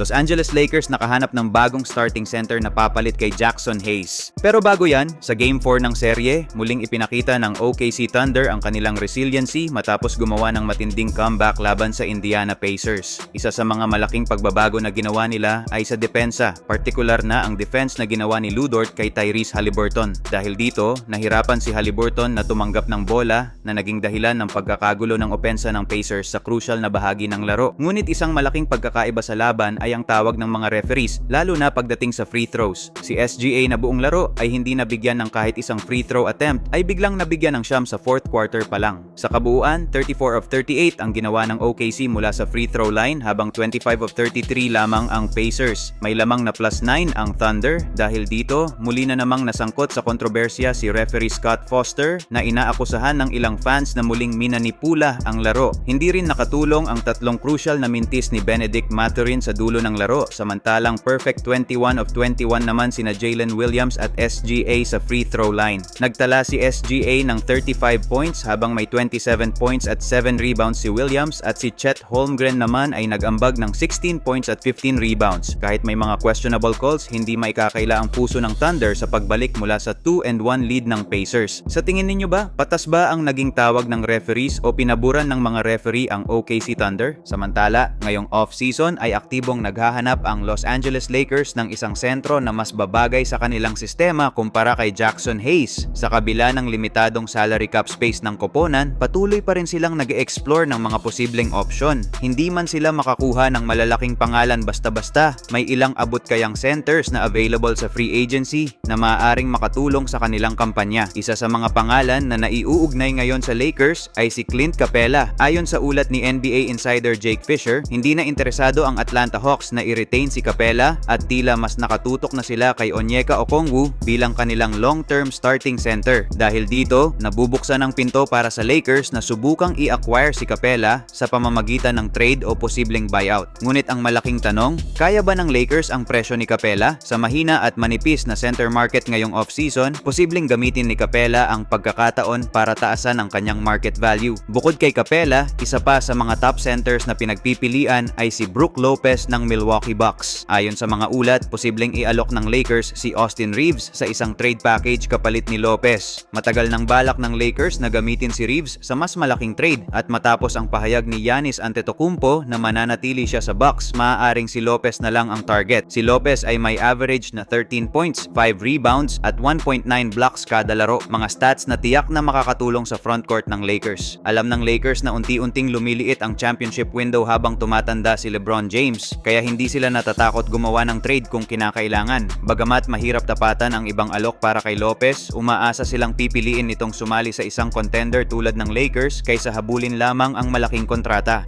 Los Angeles Lakers nakahanap ng bagong starting center na papalit kay Jackson Hayes. Pero bago yan, sa Game 4 ng serye, muling ipinakita ng OKC Thunder ang kanilang resiliency matapos gumawa ng matinding comeback laban sa Indiana Pacers. Isa sa mga malaking pagbabago na ginawa nila ay sa depensa, partikular na ang defense na ginawa ni Lou Dort kay Tyrese Halliburton. Dahil dito, nahirapan si Halliburton na tumanggap ng bola na naging dahilan ng pagkakagulo ng opensa ng Pacers sa crucial na bahagi ng laro. Ngunit isang malaking pagkakaiba sa laban ay ang tawag ng mga referees, lalo na pagdating sa free throws. Si SGA na buong laro ay hindi nabigyan ng kahit isang free throw attempt ay biglang nabigyan ng siyam sa fourth quarter pa lang. Sa kabuuan, 34 of 38 ang ginawa ng OKC mula sa free throw line habang 25 of 33 lamang ang Pacers. May lamang na plus 9 ang Thunder dahil dito muli na namang nasangkot sa kontrobersya si referee Scott Foster na inaakusahan ng ilang fans na muling minanipula ang laro. Hindi rin nakatulong ang tatlong crucial na mintis ni Benedict Maturin sa dulo ng laro samantalang perfect 21 of 21 naman sina Jalen Williams at SGA sa free throw line. Nagtala si SGA ng 35 points habang may 27 points at 7 rebounds si Williams at si Chet Holmgren naman ay nagambag ng 16 points at 15 rebounds. Kahit may mga questionable calls, hindi maikakaila ang puso ng Thunder sa pagbalik mula sa 2 and 1 lead ng Pacers. Sa tingin ninyo ba, patas ba ang naging tawag ng referees o pinaburan ng mga referee ang OKC Thunder? Samantala, ngayong off-season ay aktibong naghahanap ang Los Angeles Lakers ng isang sentro na mas babagay sa kanilang sistema kumpara kay Jackson Hayes. Sa kabila ng limitadong salary cap space ng koponan, patuloy pa rin silang nag-explore ng mga posibleng opsyon. Hindi man sila makakuha ng malalaking pangalan basta-basta, may ilang abot kayang centers na available sa free agency na maaaring makatulong sa kanilang kampanya. Isa sa mga pangalan na naiuugnay ngayon sa Lakers ay si Clint Capella. Ayon sa ulat ni NBA insider Jake Fisher, hindi na interesado ang Atlanta Hawks na i-retain si Capella at tila mas nakatutok na sila kay Onyeka Okongwu bilang kanilang long-term starting center. Dahil dito, nabubuksan ang pinto para sa Lakers na subukang i-acquire si Capella sa pamamagitan ng trade o posibleng buyout. Ngunit ang malaking tanong, kaya ba ng Lakers ang presyo ni Capella? Sa mahina at manipis na center market ngayong off-season, posibleng gamitin ni Capella ang pagkakataon para taasan ang kanyang market value. Bukod kay Capella, isa pa sa mga top centers na pinagpipilian ay si Brook Lopez ng Milwaukee Bucks. Ayon sa mga ulat, posibleng ialok ng Lakers si Austin Reeves sa isang trade package kapalit ni Lopez. Matagal nang balak ng Lakers na gamitin si Reeves sa mas malaking trade at matapos ang pahayag ni Giannis Antetokounmpo na mananatili siya sa Bucks, maaaring si Lopez na lang ang target. Si Lopez ay may average na 13 points, 5 rebounds at 1.9 blocks kada laro, mga stats na tiyak na makakatulong sa frontcourt ng Lakers. Alam ng Lakers na unti-unting lumiliit ang championship window habang tumatanda si LeBron James, kaya hindi sila natatakot gumawa ng trade kung kinakailangan. Bagamat mahirap tapatan ang ibang alok para kay Lopez, umaasa silang pipiliin nitong sumali sa isang contender tulad ng Lakers kaysa habulin lamang ang malaking kontrata.